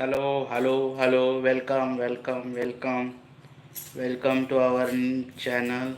hello hello hello. Welcome welcome welcome. Welcome to our channel.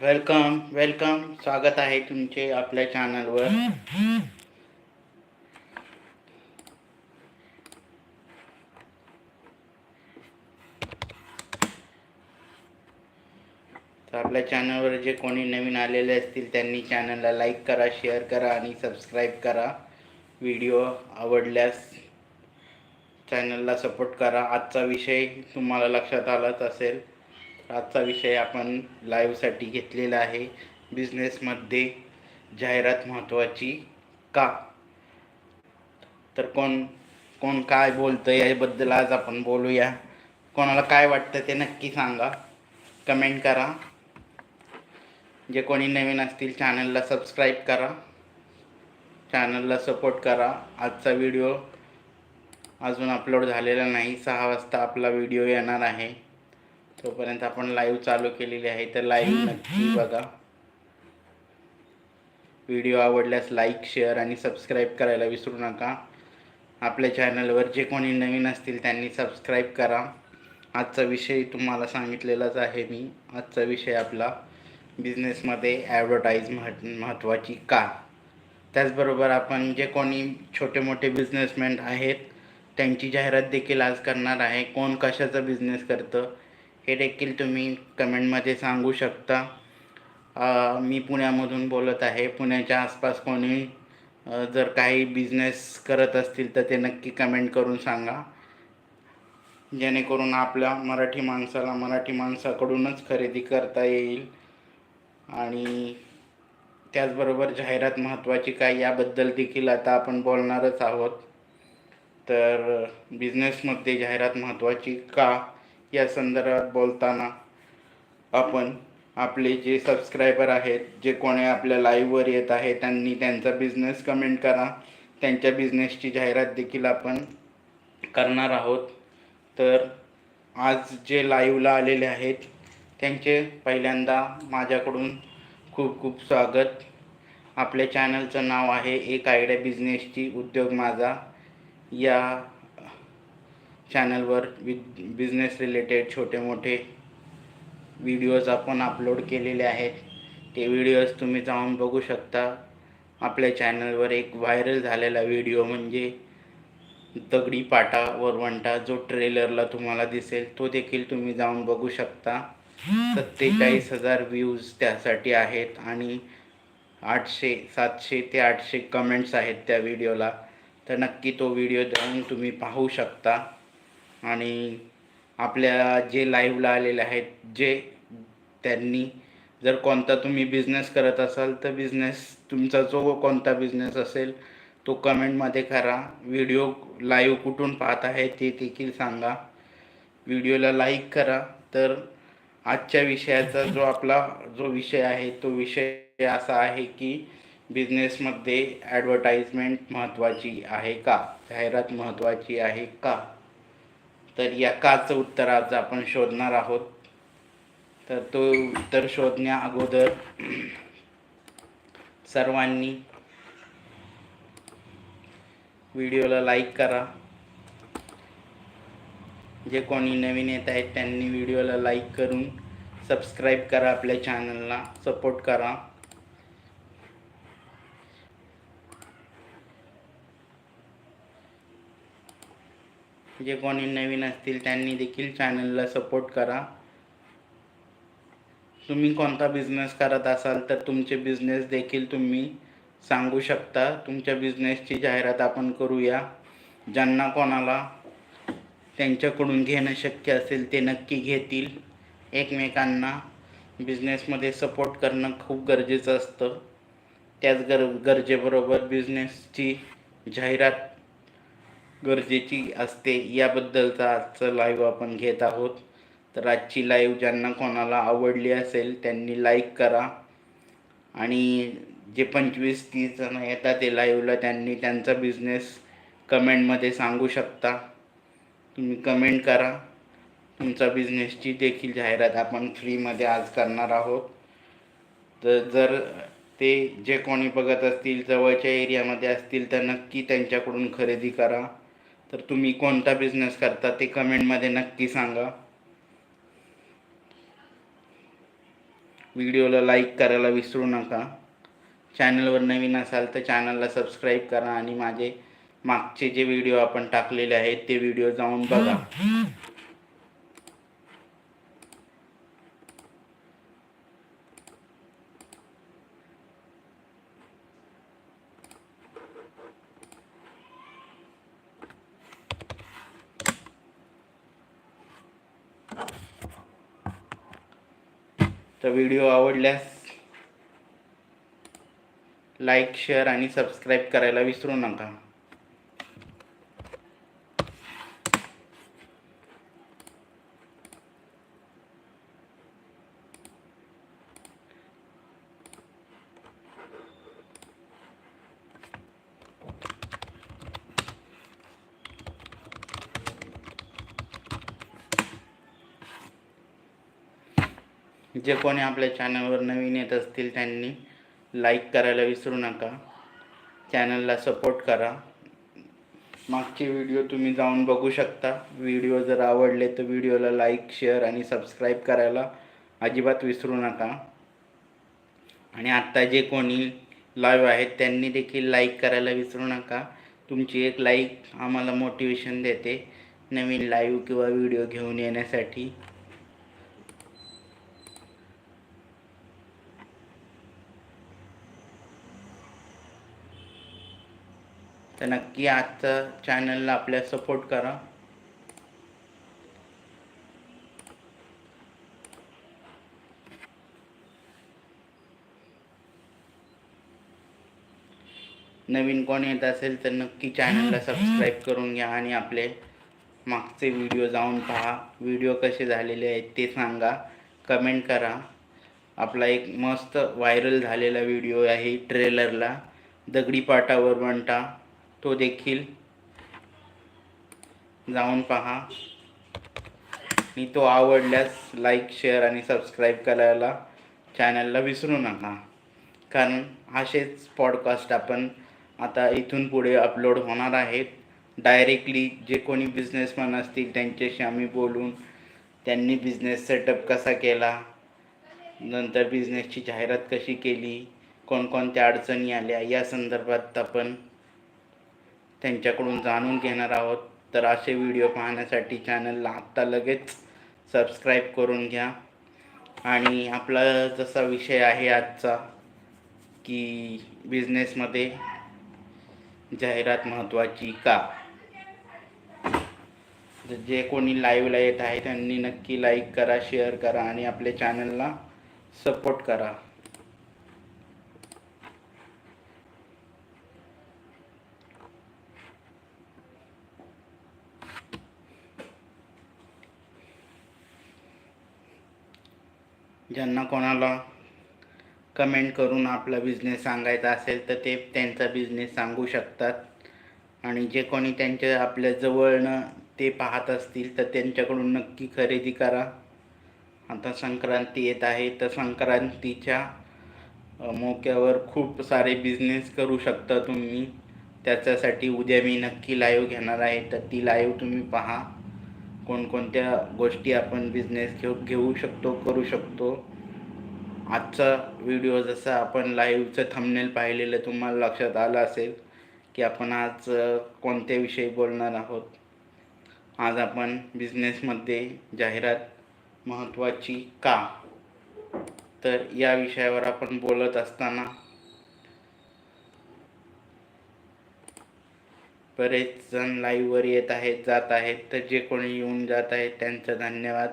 Welcome welcome. स्वागत आहे तुमचे आपल्या चॅनलवर तर आपल्या चॅनलवर जे कोणी नवीन आलेले असतील त्यांनी चॅनलला लाईक करा शेअर करा आणि सबस्क्राईब करा. व्हिडिओ आवडल्यास चॅनलला सपोर्ट करा. आजचा विषय तुम्हाला लक्षात आलाच असेल. आजचा विषय आपण लाईव्हसाठी घेतलेला आहे. बिझनेसमध्ये जाहिरात महत्त्वाची का? तर कोण कोण काय बोलतं याबद्दल आज आपण बोलूया. कोणाला काय वाटतं ते नक्की सांगा. कमेंट करा. जे कोणी नवीन असतील चॅनलला सबस्क्राईब करा. चॅनलला सपोर्ट करा. आजचा व्हिडिओ अजून अपलोड झालेला नाही. सहा वाजता आपला व्हिडिओ येणार आहे. तोपर्यंत आपण लाईव्ह चालू केलेली आहे तर लाईव्ह नक्की बघा. व्हिडिओ आवडल्यास लाईक शेअर आणि सबस्क्राईब करायला विसरू नका. आपल्या चॅनलवर जे कोणी नवीन असतील त्यांनी सबस्क्राईब करा. आजचा विषय तुम्हाला सांगितलेलाच आहे मी. आजचा विषय आपला बिझनेसमध्ये ॲडव्हर्टाईज महत् महत्त्वाची का? त्याचबरोबर आपण जे कोणी छोटे मोठे बिझनेसमॅन आहेत त्यांची जाहिरात देखील आज करणार आहे. कोण कशाचा बिझनेस करतं हे देखील तुम्ही कमेंटमध्ये सांगू शकता. मी पुण्यामधून बोलत आहे. पुण्याच्या आसपास कोणी जर काही बिझनेस करत असतील तर ते नक्की कमेंट करून सांगा. जेणेकरून आपल्या मराठी माणसाला मराठी माणसाकडूनच खरेदी करता येईल. आणि त्याचबरोबर जाहिरात महत्त्वाची काय याबद्दल देखील आता आपण बोलणारच आहोत. तर बिझनेसमध्ये जाहिरात महत्त्वाची का? या संदर्भात बोलताना आपण आपले जे सबस्क्रायबर आहेत जे कोणी आपल्या लाईव्हवर येत आहे त्यांनी त्यांचा बिझनेस कमेंट करा. त्यांच्या बिझनेसची जाहिरात देखील आपण करणार आहोत. तर आज जे लाईव्हला आलेले आहेत त्यांचे पहिल्यांदा माझ्याकडून खूप खूप स्वागत. आपल्या चॅनलचं नाव आहे एक आयडिया बिझनेसची उद्योग माझा. या चॅनलवर वि बिझनेस रिलेटेड छोटे मोठे व्हिडिओज आपण अपलोड केलेले आहेत. ते व्हिडिओज तुम्ही जाऊन बघू शकता. आपल्या चॅनलवर एक व्हायरल झालेला व्हिडिओ म्हणजे दगडी पाटा वरवंटा जो ट्रेलरला तुम्हाला दिसेल तो देखील तुम्ही जाऊन बघू शकता. सत्तेचाळीस हजार व्ह्यूज त्यासाठी आहेत आणि आठशे सातशे ते आठशे कमेंट्स आहेत त्या व्हिडिओला. तर नक्की तो व्हिडिओ जाऊन तुम्ही पाहू शकता. आणि आपल्या जे लाईव्हला आलेले आहेत जे त्यांनी जर कोणता तुम्ही बिझनेस करत असाल तर बिझनेस तुमचा जो कोणता बिझनेस असेल तो कमेंटमध्ये करा. व्हिडिओ लाईव्ह कुठून पाहत आहे ते देखील सांगा. व्हिडिओला लाईक करा. तर आजच्या विषयाचा जो आपला जो विषय आहे तो विषय असा आहे की बिझनेसमध्ये ॲडव्हर्टाईजमेंट महत्त्वाची आहे का? जाहिरात महत्त्वाची आहे का? तर या काचं उत्तर आज आपण शोधणार आहोत. तर तो उत्तर शोधण्या अगोदर सर्वांनी व्हिडिओला लाईक करा. जे कोणी नवीन येत आहेत त्यांनी व्हिडिओला लाईक करून सबस्क्राईब करा आपल्या चॅनलला सपोर्ट करा. जे कोणी नवीन असतील त्यांनी देखील चॅनलला सपोर्ट करा. तुम्ही कोणता बिझनेस करत असाल तर तुमचे बिझनेस देखील तुम्ही सांगू शकता. तुमच्या बिझनेसची जाहिरात आपण करूया. ज्यांना कोणाला त्यांच्याकडून घेणं शक्य असेल ते नक्की घेतील. एकमेकांना बिझनेसमध्ये सपोर्ट करणं खूप गरजेचं असतं. त्याच गर गरजेबरोबर बिझनेसची जाहिरात गरजेची असते. याबद्दलचा आजचं लाईव्ह आपण घेत आहोत. तर आजची लाईव्ह ज्यांना कोणाला आवडली असेल त्यांनी लाईक करा. आणि जे पंचवीस तीस जण येतात ते लाईव्हला त्यांनी त्यांचा बिझनेस कमेंटमध्ये सांगू शकता. तुम्ही कमेंट करा. तुमचा बिझनेसची देखील जाहिरात आपण फ्रीमध्ये आज करणार आहोत. तर जर ते जे कोणी बघत असतील जवळच्या एरियामध्ये असतील तर नक्की त्यांच्याकडून खरेदी करा. तर तुम्ही कोणता बिझनेस करता ते कमेंटमध्ये नक्की सांगा. व्हिडिओला लाईक करायला विसरू नका. चॅनलवर नवीन असाल तर चॅनलला सबस्क्राईब करा आणि माझे मागचे जे व्हिडिओ आपण टाकलेले आहेत ते व्हिडिओ जाऊन बघा. तर व्हिडिओ आवडल्यास लाईक शेअर आणि सबस्क्राईब करायला विसरू नका. जे कोणी आपल्या चॅनलवर नवीन येत असतील त्यांनी लाईक करायला विसरू नका. चॅनलला सपोर्ट करा. मागचे व्हिडिओ तुम्ही जाऊन बघू शकता. व्हिडिओ जर आवडले तर व्हिडिओला लाईक शेअर आणि सबस्क्राईब करायला अजिबात विसरू नका. आणि आत्ता जे कोणी लाईव्ह आहेत त्यांनी देखील लाईक करायला विसरू नका. तुमची एक लाईक आम्हाला मोटिवेशन देते नवीन लाईव्ह किंवा व्हिडिओ घेऊन येण्यासाठी. तर नक्की आजचं चॅनलला आपल्या सपोर्ट करा. नवीन कोण येत असेल तर नक्की चॅनलला सबस्क्राईब करून घ्या आणि आपले मागचे व्हिडिओ जाऊन पहा. व्हिडिओ कसे झालेले आहेत ते सांगा. कमेंट करा. आपला एक मस्त व्हायरल झालेला व्हिडिओ आहे ट्रेलरला दगडी पाटावर बनटा तो देखील जाऊन पहा. आणि तो आवडल्यास लाईक शेअर आणि सबस्क्राईब करायला चॅनलला विसरू नका. कारण असेच पॉडकास्ट आपण आता इथून पुढे अपलोड होणार आहेत. डायरेक्टली जे कोणी बिझनेसमॅन असतील त्यांच्याशी आम्ही बोलून त्यांनी बिझनेस सेटअप कसा केला नंतर बिझनेसची जाहिरात कशी केली कोणकोणत्या अडचणी आल्या या संदर्भात आपण त्यांच्याकडून जाणून घेणार आहोत. तर असे व्हिडिओ पाहण्यासाठी चॅनलला आत्ता लगेच सबस्क्राईब करून घ्या. आणि आपला जसा विषय आहे आजचा की बिझनेसमध्ये जाहिरात महत्त्वाची का? जे कोणी लाईव्हला येत आहे त्यांनी नक्की लाईक करा शेअर करा आणि आपल्या चॅनलला सपोर्ट करा. ज्यांना कोणाला कमेंट करून आपला बिझनेस सांगायचा असेल तर ते त्यांचा बिझनेस सांगू शकतात. आणि जे कोणी त्यांच्या आपल्या जवळनं ते पाहत असतील तर त्यांच्याकडून नक्की खरेदी करा. आता संक्रांती येत आहे तर संक्रांतीच्या मोक्यावर खूप सारे बिझनेस करू शकता तुम्ही. त्याच्यासाठी उद्या मी नक्की लाईव्ह घेणार आहे तर ती लाईव्ह तुम्ही पहा. कोणकोणत्या गोष्टी आपण बिझनेस घेऊ घेऊ शकतो करू शकतो. आजचा व्हिडिओ जसा आपण लाईव्हचं थंबनेल पाहिलेलं तुम्हाला लक्षात आलं असेल की आपण आज कोणत्या विषयी बोलणार आहोत. आज आपण बिझनेसमध्ये जाहिरात महत्त्वाची का? तर या विषयावर आपण बोलत असताना बरेच जण लाईव्हवर येत आहेत जात आहेत. तर जे कोणी येऊन जात आहेत त्यांचं धन्यवाद.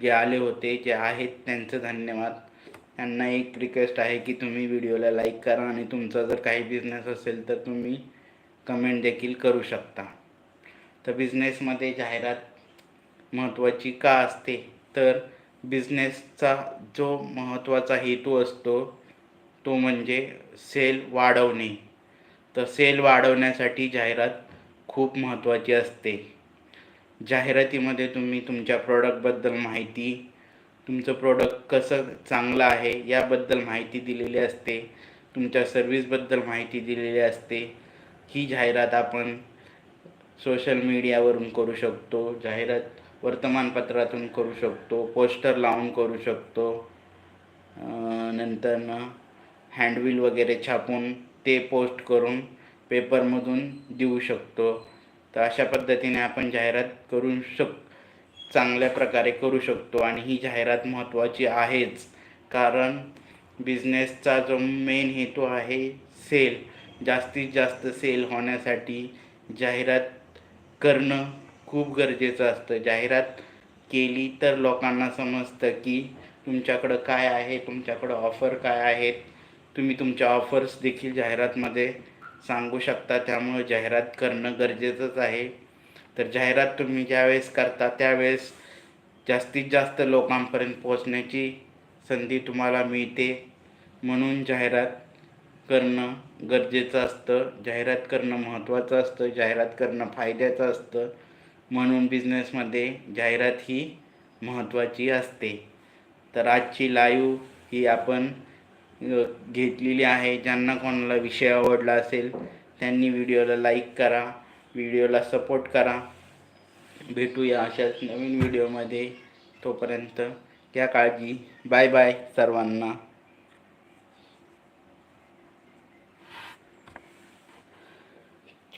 जे आले होते जे आहेत त्यांचं धन्यवाद. त्यांना एक रिक्वेस्ट आहे की तुम्ही व्हिडिओला लाईक करा आणि तुमचा जर काही बिझनेस असेल तर तुम्ही कमेंट देखील करू शकता. तर बिझनेसमध्ये जाहिरात महत्त्वाची का असते? तर बिझनेसचा जो महत्त्वाचा हेतू असतो तो म्हणजे सेल वाढवणे. तर सेल वाढवण्यासाठी जाहिरात खूप महत्त्वाची असते. जाहिरातीमध्ये तुम्ही तुमच्या प्रॉडक्टबद्दल माहिती तुमचं प्रोडक्ट कसं चांगलं आहे याबद्दल माहिती दिलेली असते. तुमच्या सर्विसबद्दल माहिती दिलेली असते. ही जाहिरात आपण सोशल मीडियावरून करू शकतो जाहिरात वर्तमानपत्रातून करू शकतो पोस्टर लावून करू शकतो. नंतर हँडबिल वगैरे छापून ते पोस्ट करून पेपरमधून देऊ शकतो. तर अशा पद्धतीने आपण जाहिरात करू शक चांगल्या प्रकारे करू शकतो. आणि ही जाहिरात महत्त्वाची आहेच. कारण बिझनेसचा जो मेन हेतू आहे सेल जास्तीत जास्त सेल होण्यासाठी जाहिरात करणं खूप गरजेचं असतं. जाहिरात केली तर लोकांना समजतं की तुमच्याकडं काय आहे तुमच्याकडं ऑफर काय आहेत तुम्ही तुमच्या ऑफर्स देखील जाहिरातमध्ये सांगू शकता. त्यामुळे जाहिरात करणं गरजेचंच आहे. तर जाहिरात तुम्ही ज्यावेळेस करता त्यावेळेस जास्तीत जास्त लोकांपर्यंत पोहोचण्याची संधी तुम्हाला मिळते. म्हणून जाहिरात करणं गरजेचं असतं. जाहिरात करणं महत्त्वाचं असतं. जाहिरात करणं फायद्याचं असतं. म्हणून बिझनेसमध्ये जाहिरात ही महत्त्वाची असते. तर आजची लाईव्ह ही आपण घेतलेली आहे. ज्यांना कोणाला विषय आवडला असेल त्यांनी व्हिडिओला लाईक करा व्हिडिओला सपोर्ट करा. भेटूया अशाच नवीन व्हिडिओमध्ये तोपर्यंत. घ्या काळजी. बाय बाय सर्वांना.